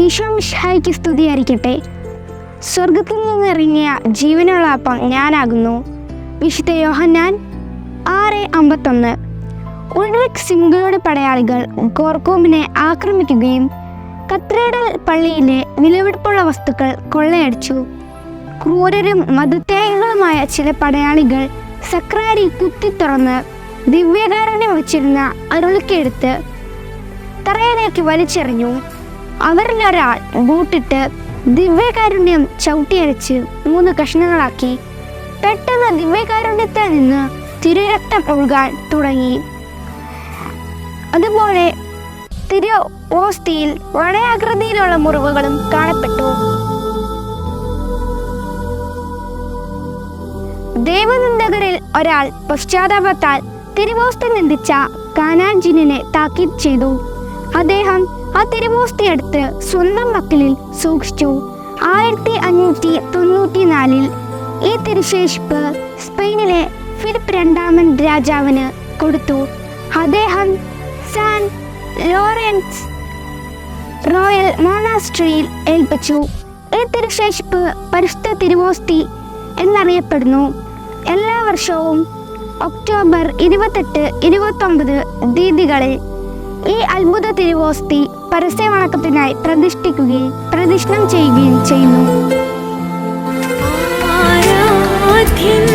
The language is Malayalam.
ഈശോ മിഷായിക്ക് സ്തുതിയായിരിക്കട്ടെ. സ്വർഗത്തിൽ നിന്നിറങ്ങിയ ജീവനുള്ള അപ്പം ഞാനാകുന്നു. വിശുദ്ധ യോഹന്നാൻ ആറ് അമ്പത്തൊന്ന്. ഉൾറിക് സിംഗയുടെ പടയാളികൾ ഗോർക്കോമിനെ ആക്രമിക്കുകയും കത്രേഡൽ പള്ളിയിലെ വിലപിടിപ്പുള്ള വസ്തുക്കൾ കൊള്ളയടിച്ചു. ക്രൂരരും മതത്യാഗികളുമായ ചില പടയാളികൾ സക്രാരി കുത്തിത്തുറന്ന് ദിവ്യകാരനെ വച്ചിരുന്ന അരുളിക്കെടുത്ത് തറയിലേക്ക് വലിച്ചെറിഞ്ഞു. അവരിൽ ഒരാൾ ബൂട്ടിട്ട് ദിവ്യകാരുണ്യം ചവിട്ടിയരച്ച് മൂന്ന് കഷ്ണങ്ങളാക്കി. പെട്ടെന്ന് ദിവ്യകാരുണ്യത്തിൽ നിന്ന് തിരുരക്തം ഒഴുകാൻ തുടങ്ങി. അതുപോലെ തിരു ഓസ്തിയിൽ വളയാകൃതിയിലുള്ള മുറിവുകളും കാണപ്പെട്ടു. ദേവനിന്ദകരിൽ ഒരാൾ പശ്ചാത്താപത്താൽ തിരുവോസ്തി നിന്ദിച്ച കാനാൻജിനെ താക്കീത് ചെയ്തു. അദ്ദേഹം ആ തിരുവോസ്തി എടുത്ത് സ്വന്തം മക്കളിൽ സൂക്ഷിച്ചു. ആയിരത്തി അഞ്ഞൂറ്റി തൊണ്ണൂറ്റി നാലിൽ ഈ തിരുശേഷിപ്പ് സ്പെയിനിലെ ഫിലിപ്പ് രണ്ടാമൻ രാജാവിന് കൊടുത്തു. അദ്ദേഹം സാൻ ലോറൻസ് റോയൽ മോണാസ്ട്രിയിൽ ഏൽപ്പിച്ചു. ഈ തിരുശേഷിപ്പ് പരിശുദ്ധ തിരുവോസ്തി എന്നറിയപ്പെടുന്നു. എല്ലാ വർഷവും ഒക്ടോബർ ഇരുപത്തെട്ട് ഇരുപത്തൊമ്പത് തീയതികളിൽ ഈ അത്ഭുത തിരുവോസ്തി പരസ്യ വണക്കത്തിനായി പ്രതിഷ്ഠിക്കുകയും പ്രതിഷ്ഠം ചെയ്യുകയും ചെയ്യുന്നു. ആരാധ്യൻ